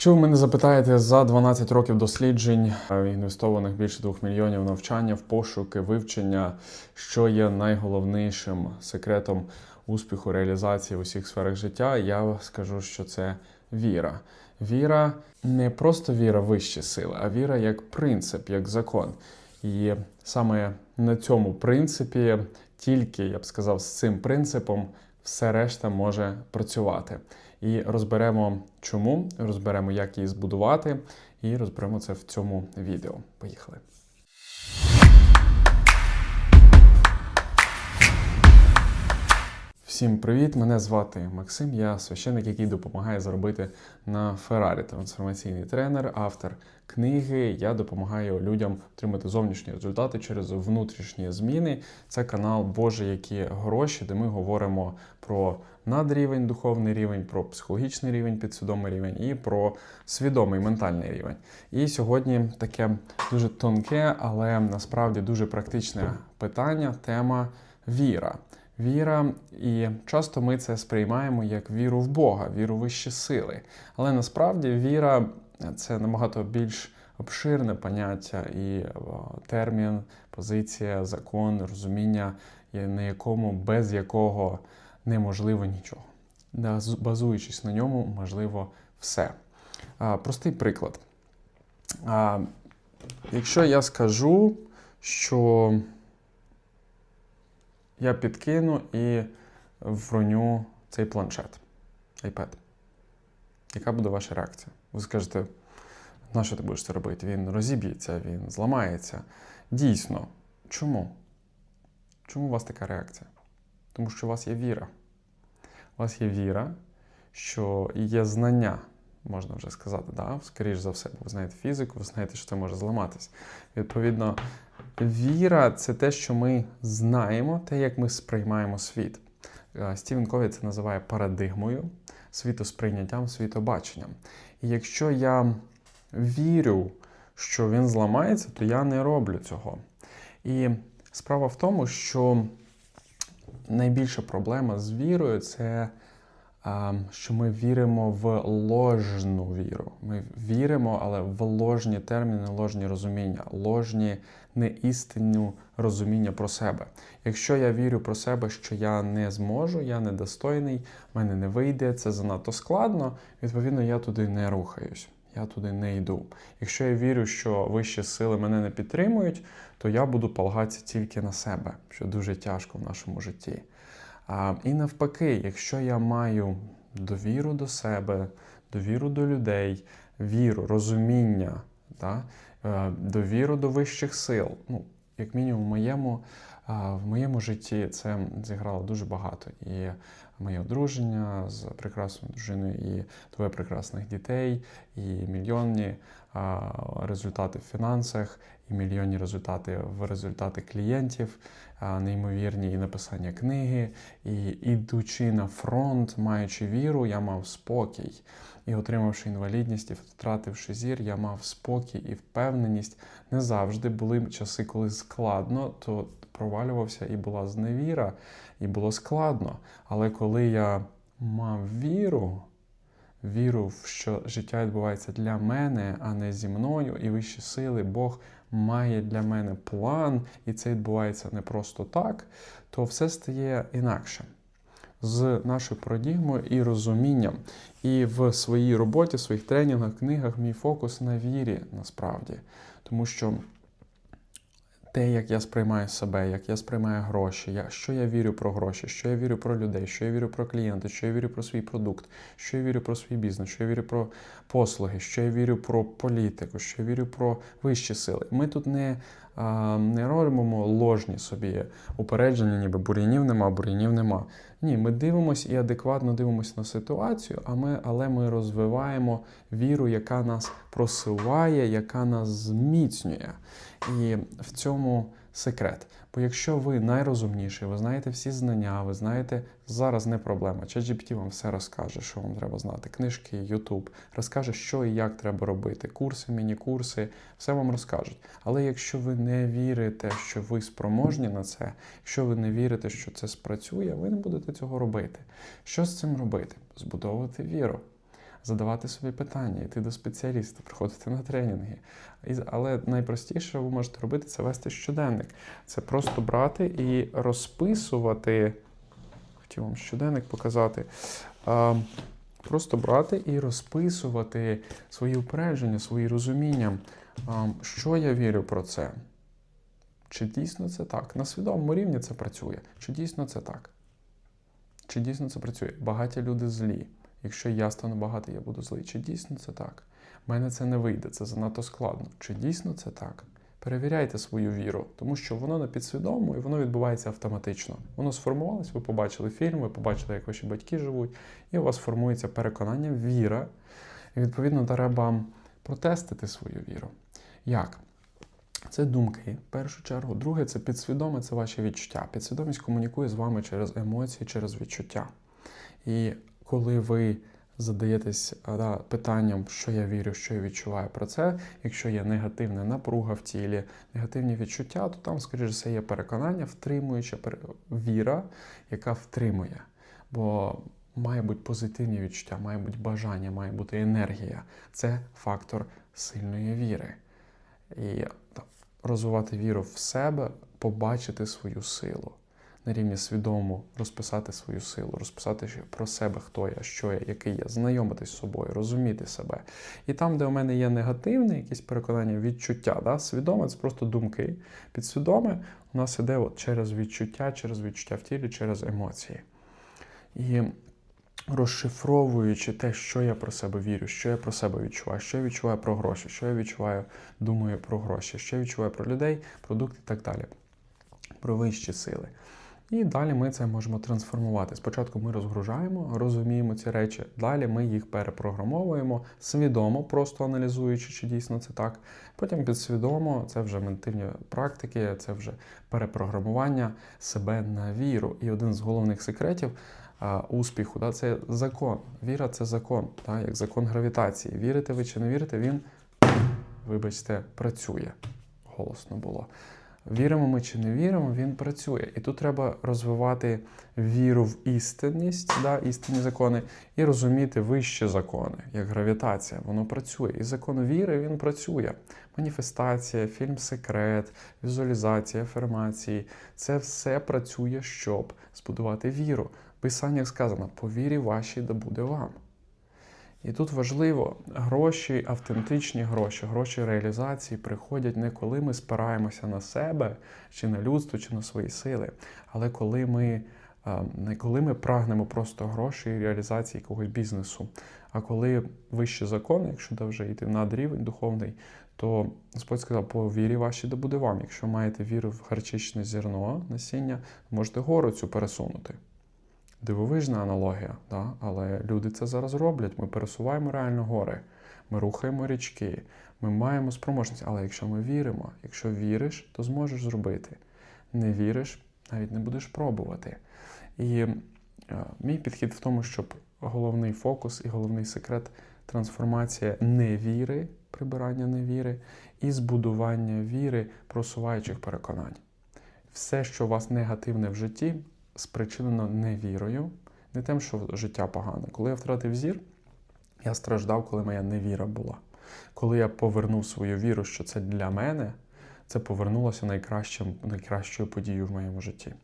Що ви мене запитаєте за 12 років досліджень, е, інвестованих більше 2 мільйонів навчання в пошуки, вивчення, що є найголовнішим секретом успіху реалізації в усіх сферах життя? Я скажу, що це віра. Віра не просто віра в вищі сили, а віра як принцип, як закон. І саме на цьому принципі, тільки я б сказав, з цим принципом все решта може працювати. І розберемо чому, розберемо, як її збудувати, і розберемо це в цьому відео. Поїхали. Всім привіт! Мене звати Максим. Я священник, який допомагає заробити на Феррарі. Трансформаційний тренер, автор книги. Я допомагаю людям отримати зовнішні результати через внутрішні зміни. Це канал Боже, які гроші, де ми говоримо про надрівень, духовний рівень, про психологічний рівень, підсвідомий рівень і про свідомий ментальний рівень. І сьогодні таке дуже тонке, але насправді дуже практичне питання, тема віра. Віра, і часто ми це сприймаємо як віру в Бога, віру в вищі сили. Але насправді віра це набагато більш обширне поняття і термін, позиція, закон, розуміння, на якому без якого неможливо нічого. Базуючись на ньому, можливо все. Простий приклад. Якщо я скажу, що я підкину і вроню цей планшет, iPad. Яка буде ваша реакція? Ви скажете, на що ти будеш це робити? Він розіб'ється, він зламається. Дійсно. Чому? Чому у вас така реакція? Тому що у вас є віра. У вас є віра, що є знання, можна вже сказати, да? скоріш за все, бо ви знаєте фізику, ви знаєте, що це може зламатись. Відповідно, Віра це те, що ми знаємо, те, як ми сприймаємо світ. Е, Стівен Кові це називає парадигмою, світосприйняттям, світобаченням. І якщо я вірю, що він зламається, то я не роблю цього. І справа в тому, що найбільша проблема з вірою це що ми віримо в ложну віру. Ми віримо, але в ложні терміни, ложні розуміння, ложні неістинну розуміння про себе. Якщо я вірю про себе, що я не зможу, я недостойний, в мене не вийде, це занадто складно, відповідно, я туди не рухаюсь. Я туди не йду. Якщо я вірю, що вищі сили мене не підтримують, то я буду полагатися тільки на себе, що дуже тяжко в нашому житті. А, і навпаки, якщо я маю довіру до себе, довіру до людей, віру, розуміння, да, е, довіру до вищих сил, ну, як мінімум, в моєму, в моєму житті це зіграло дуже багато. І моє одруження з прекрасною дружиною, і двоє прекрасних дітей, і мільйонні результати в фінансах, і мільйонні результати в результати клієнтів, неймовірні і написання книги. І ідучи на фронт, маючи віру, я мав спокій. І отримавши інвалідність і втративши зір, я мав спокій і впевненість. Не завжди були часи, коли складно, то провалювався і була зневіра, і було складно. Але коли я мав віру, віру, в що життя відбувається для мене, а не зі мною, і вищі сили, Бог має для мене план, і це відбувається не просто так, то все стає інакше. З нашою парадігмою і розумінням. І в своїй роботі, в своїх тренінгах, книгах мій фокус на вірі насправді. Тому що те, як я сприймаю себе, як я сприймаю гроші, я, що я вірю про гроші, що я вірю про людей, що я вірю про клієнти, що я вірю про свій продукт, що я вірю про свій бізнес, що я вірю про послуги, що я вірю про політику, що я вірю про вищі сили. Ми тут не, не робимо ложні собі упередження, ніби бур'янів нема, бур'янів нема. Ні, ми дивимося і адекватно дивимося на ситуацію, а ми, але ми розвиваємо віру, яка нас просуває, яка нас зміцнює. І в цьому секрет. Бо якщо ви найрозумніший, ви знаєте всі знання, ви знаєте, зараз не проблема. ChatGPT вам все розкаже, що вам треба знати. Книжки, YouTube, розкаже, що і як треба робити. Курси, міні-курси, все вам розкажуть. Але якщо ви не вірите, що ви спроможні на це, якщо ви не вірите, що це спрацює, ви не будете цього робити. Що з цим робити? Збудовувати віру. Задавати собі питання, йти до спеціаліста, приходити на тренінги. Але найпростіше, ви можете робити, це вести щоденник. Це просто брати і розписувати. Хотів вам щоденник показати. Просто брати і розписувати свої упередження, свої розуміння, що я вірю про це. Чи дійсно це так? На свідомому рівні це працює. Чи дійсно це так? Чи дійсно це працює? Багаті люди злі. Якщо я стану багатий, я буду злий. Чи дійсно це так? У мене це не вийде, це занадто складно. Чи дійсно це так? Перевіряйте свою віру, тому що воно на підсвідомому і воно відбувається автоматично. Воно сформувалось, ви побачили фільм, ви побачили, як ваші батьки живуть, і у вас формується переконання, віра. І відповідно треба протестити свою віру. Як? Це думки, в першу чергу. Друге, це підсвідоме, це ваші відчуття. Підсвідомість комунікує з вами через емоції, через відчуття. І коли ви задаєтесь да, питанням, що я вірю, що я відчуваю про це, якщо є негативна напруга в тілі, негативні відчуття, то там, скоріш за все, є переконання, втримуюча віра, яка втримує. Бо має бути позитивні відчуття, має бути бажання, має бути енергія. Це фактор сильної віри. І розвивати віру в себе, побачити свою силу. На рівні свідомо розписати свою силу, розписати про себе, хто я, що я, який я, знайомитись з собою, розуміти себе. І там, де у мене є негативне, якісь переконання, відчуття, да? свідоме це просто думки. Підсвідоме у нас іде от через відчуття, через відчуття в тілі, через емоції. І розшифровуючи те, що я про себе вірю, що я про себе відчуваю, що я відчуваю про гроші, що я відчуваю, думаю про гроші, що я відчуваю про людей, продукти і так далі, про вищі сили. І далі ми це можемо трансформувати. Спочатку ми розгружаємо, розуміємо ці речі, далі ми їх перепрограмовуємо свідомо, просто аналізуючи, чи дійсно це так. Потім підсвідомо, це вже медитивні практики, це вже перепрограмування себе на віру. І один з головних секретів успіху да, це закон. Віра це закон, да, як закон гравітації. Вірите ви чи не вірите, він, вибачте, працює. Голосно було. Віримо ми чи не віримо, він працює. І тут треба розвивати віру в істинність, да, істинні закони, і розуміти вищі закони, як гравітація. Воно працює. І закон віри він працює. Маніфестація, фільм Секрет, візуалізація, афірмації це все працює, щоб збудувати віру. В Писаннях сказано: по вірі вашій да буде вам. І тут важливо, гроші, автентичні гроші, гроші реалізації приходять не коли ми спираємося на себе, чи на людство, чи на свої сили, але коли ми не коли ми прагнемо просто грошей і реалізації якогось бізнесу, а коли вищі закони, якщо да вже йти над рівень духовний, то Господь сказав, по вірі вашій да буде вам. Якщо маєте віру в гарчичне зерно, насіння, можете гору цю пересунути. Дивовижна аналогія, да? але люди це зараз роблять. Ми пересуваємо реально гори, ми рухаємо річки, ми маємо спроможність. Але якщо ми віримо, якщо віриш, то зможеш зробити. Не віриш, навіть не будеш пробувати. І е, мій підхід в тому, щоб головний фокус і головний секрет трансформація невіри, прибирання невіри і збудування віри просуваючих переконань. Все, що у вас негативне в житті, спричинено невірою, не тим, що життя погане. Коли я втратив зір, я страждав, коли моя невіра була. Коли я повернув свою віру, що це для мене, це повернулося найкращим, найкращою подією в моєму житті.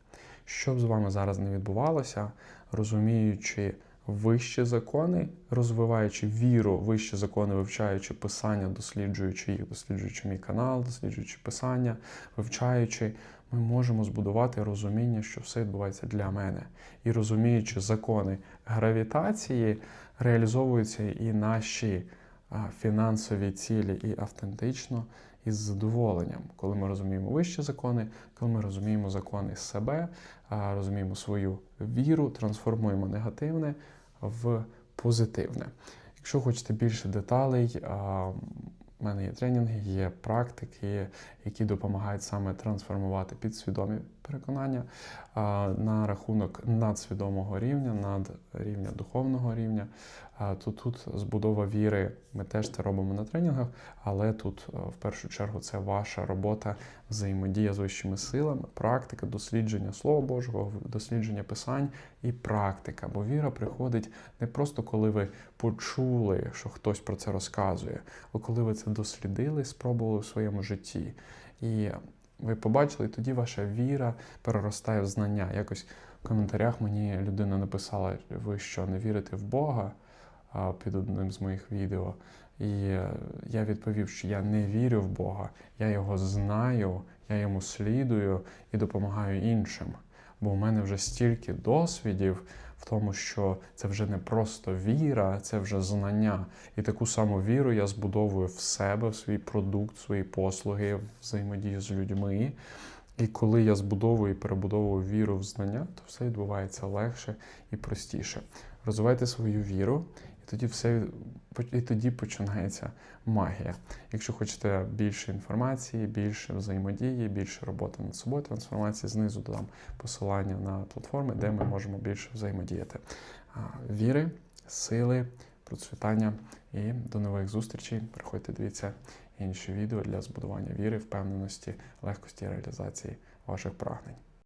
Що б з вами зараз не відбувалося, розуміючи вищі закони, розвиваючи віру, вищі закони, вивчаючи писання, досліджуючи їх, досліджуючи мій канал, досліджуючи писання, вивчаючи, ми можемо збудувати розуміння, що все відбувається для мене. І розуміючи закони гравітації, реалізовуються і наші фінансові цілі і автентично, і з задоволенням, коли ми розуміємо вищі закони, коли ми розуміємо закони себе, розуміємо свою віру, трансформуємо негативне в позитивне. Якщо хочете більше деталей, у мене є тренінги, є практики, які допомагають саме трансформувати підсвідомі переконання на рахунок надсвідомого рівня, над рівня духовного рівня. То тут збудова віри, ми теж це робимо на тренінгах, але тут е, в першу чергу це ваша робота, взаємодія з вищими силами, практика, дослідження Слова Божого, дослідження писань і практика. Бо віра приходить не просто коли ви почули, що хтось про це розказує, а коли ви це дослідили, спробували в своєму житті. І ви побачили, і тоді ваша віра переростає в знання. Якось в коментарях мені людина написала: ви що, не вірите в Бога під одним з моїх відео. І е, я відповів, що я не вірю в Бога, я його знаю, я йому слідую і допомагаю іншим. Бо у мене вже стільки досвідів в тому, що це вже не просто віра, це вже знання. І таку саму віру я збудовую в себе, в свій продукт, свої послуги, в взаємодію з людьми. І коли я збудовую і перебудовую віру в знання, то все відбувається легше і простіше. Розвивайте свою віру, і тоді все і тоді починається магія. Якщо хочете більше інформації, більше взаємодії, більше роботи над собою, трансформації, знизу додам посилання на платформи, де ми можемо більше взаємодіяти. Віри, сили, процвітання і до нових зустрічей. Приходьте, дивіться інші відео для збудування віри, впевненості, легкості реалізації ваших прагнень.